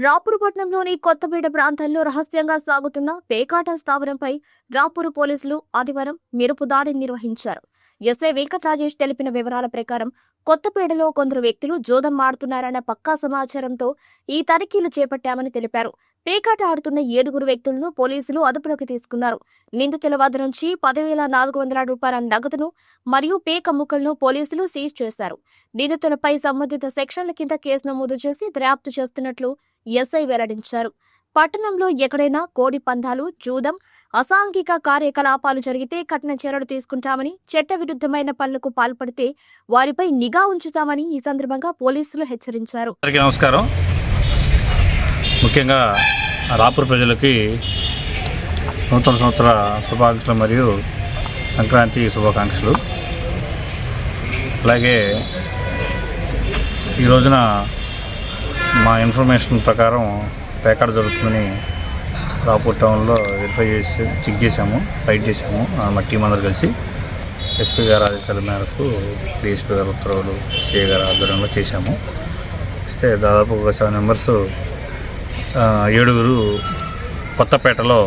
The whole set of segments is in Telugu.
రాపూర్పట్నంలోని కొత్తపేట ప్రాంతంలో రహస్యంగా సాగుతున్న పేకాట స్థావరంపై రాపూరు పోలీసులు ఆదివారం మెరుపు దాడి నిర్వహించారు. ఎస్ఐ వెంకటరాజేష్ తెలిపిన వివరాల ప్రకారం కొత్తపేటలో కొందరు వ్యక్తులు జోదం ఆడుతున్నారన్న పక్కా సమాచారంతో ఈ తనిఖీలు చేపట్టామని తెలిపారు. పేకాట ఆడుతున్న ఏడుగురు వ్యక్తులను పోలీసులు అదుపులోకి తీసుకున్నారు. నిందితుల వద్ద నుంచి పదివేల నాలుగు వందల రూపాయల నగదును మరియు పేక ముక్కలను పోలీసులు సీజ్ చేశారు. నిందితులపై సంబంధిత సెక్షన్ల కింద కేసు నమోదు చేసి దర్యాప్తు చేస్తున్నట్లు ఎస్ఐ వెల్లడించారు. పట్టణంలో ఎక్కడైనా కోడి పందాలు జూదం అసాంఘిక కార్యకలాపాలు జరిగితే కఠిన చర్యలు తీసుకుంటామని చట్టవిరుద్ధమైన పనులకు పాల్పడితే వారిపై నిఘా ఉంచుతామని ఈ సందర్భంగా పోలీసులు హెచ్చరించారు. నమస్కారం. ముఖ్యంగా రాపూర్ ప్రజలకి నూతన సంవత్సర శుభాకాంక్షలు మరియు సంక్రాంతి శుభాకాంక్షలు. అలాగే ఈ రోజున మా ఇన్ఫర్మేషన్ ప్రకారం పేకాడ జరుగుతుందని రాపూర్ టౌన్లో వెరిఫై చేసి చెక్ చేసాము ఫైట్ చేసాము మా టీం అందరు కలిసి. ఎస్పీ గారు ఆదేశాల మేరకు డిఎస్పీ గారు ఉత్తర్వులు సిఏ గారు ఆధ్వర్యంలో చేశాము. ఇస్తే దాదాపు ఒక సెవెన్ మెంబర్స్ ఏడుగురు కొత్తపేటలో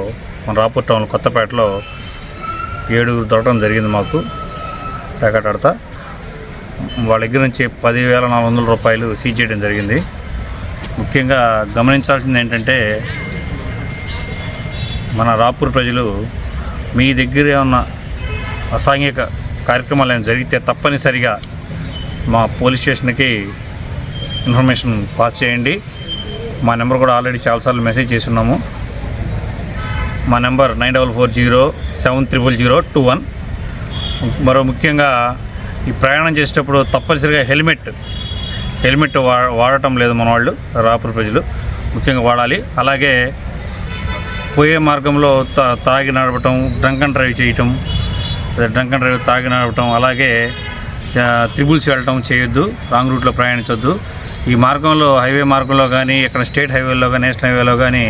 మన రాపూర్ టౌన్ కొత్తపేటలో ఏడుగురు దొరకడం జరిగింది మాకు ప్యాకెట్ ఆడతా. వాళ్ళ దగ్గర నుంచి పదివేల నాలుగు వందల రూపాయలు సీజ్ చేయడం జరిగింది. ముఖ్యంగా గమనించాల్సింది ఏంటంటే మన రాపూర్ ప్రజలు మీ దగ్గర ఉన్న అసాంఘిక కార్యక్రమాలు ఏమైనా జరిగితే తప్పనిసరిగా మా పోలీస్ స్టేషన్కి ఇన్ఫర్మేషన్ పాస్ చేయండి. మా నెంబర్ కూడా ఆల్రెడీ చాలాసార్లు మెసేజ్ చేసి ఉన్నాము మా number nine double four zero seven triple zero two one. మరో ముఖ్యంగా ఈ ప్రయాణం చేసేటప్పుడు తప్పనిసరిగా హెల్మెట్ హెల్మెట్ వా వాడటం లేదు మన వాళ్ళు రాపూర్ ప్రజలు. ముఖ్యంగా వాడాలి. అలాగే పోయే మార్గంలో తా తాగి నడపటం డ్రంక్ అండ్ డ్రైవ్ చేయటం డ్రంక్ అండ్ డ్రైవ్ తాగి నడపటం అలాగే త్రిబుల్స్ వెళ్ళటం చేయొద్దు రాంగ్ రూట్లో ప్రయాణించొద్దు. ఈ మార్గంలో హైవే మార్గంలో కానీ ఇక్కడ స్టేట్ హైవేలో కానీ నేషనల్ హైవేలో కానీ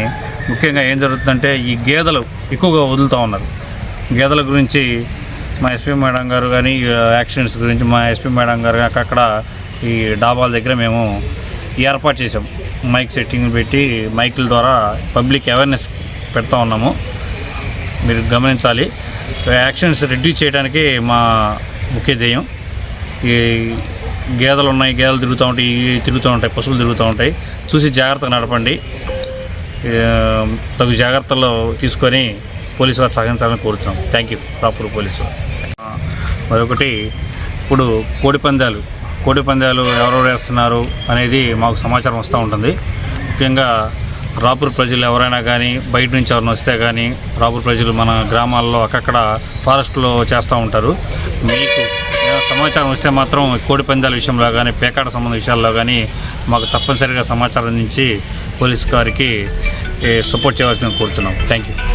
ముఖ్యంగా ఏం జరుగుతుందంటే ఈ గేదెలు ఎక్కువగా వదులుతూ ఉన్నారు. గేదెల గురించి మా ఎస్పీ మేడం గారు కానీ ఈ యాక్సిడెంట్స్ గురించి మా ఎస్పీ మేడం గారు అక్కడ ఈ డాబాల దగ్గర మేము ఏర్పాటు చేసాం మైక్ సెట్టింగ్ పెట్టి మైకుల ద్వారా పబ్లిక్ అవేర్నెస్ పెడతా ఉన్నాము. మీరు గమనించాలి. యాక్సిడెంట్స్ రెడ్యూస్ చేయడానికి మా ముఖ్య ధ్యేయం. ఈ గేదెలు ఉన్నాయి గేదెలు తిరుగుతూ ఉంటాయి ఇవి తిరుగుతూ ఉంటాయి పశువులు తిరుగుతూ ఉంటాయి. చూసి జాగ్రత్తగా నడపండి. తగు జాగ్రత్తలు తీసుకొని పోలీసు వారు సహకరించాలని కోరుతున్నాం. థ్యాంక్ యూ రాపూర్ పోలీసు మరొకటి ఇప్పుడు కోడి పందాలు. కోడి పందాలు ఎవరెవరు వేస్తున్నారు అనేది మాకు సమాచారం వస్తూ ఉంటుంది. ముఖ్యంగా రాపూర్ ప్రజలు ఎవరైనా కానీ బయట నుంచి ఎవరైనా వస్తే కానీ రాపూర్ ప్రజలు మన గ్రామాల్లో అక్కడక్కడ ఫారెస్ట్లో చేస్తూ ఉంటారు. మీకు సమాచారం వస్తే మాత్రం కోడి పందాల విషయంలో కానీ పేకాట సంబంధ విషయాల్లో కానీ మాకు తప్పనిసరిగా సమాచారం అందించి పోలీస్ గారికి సపోర్ట్ చేయవలసింది కోరుతున్నాం. Thank you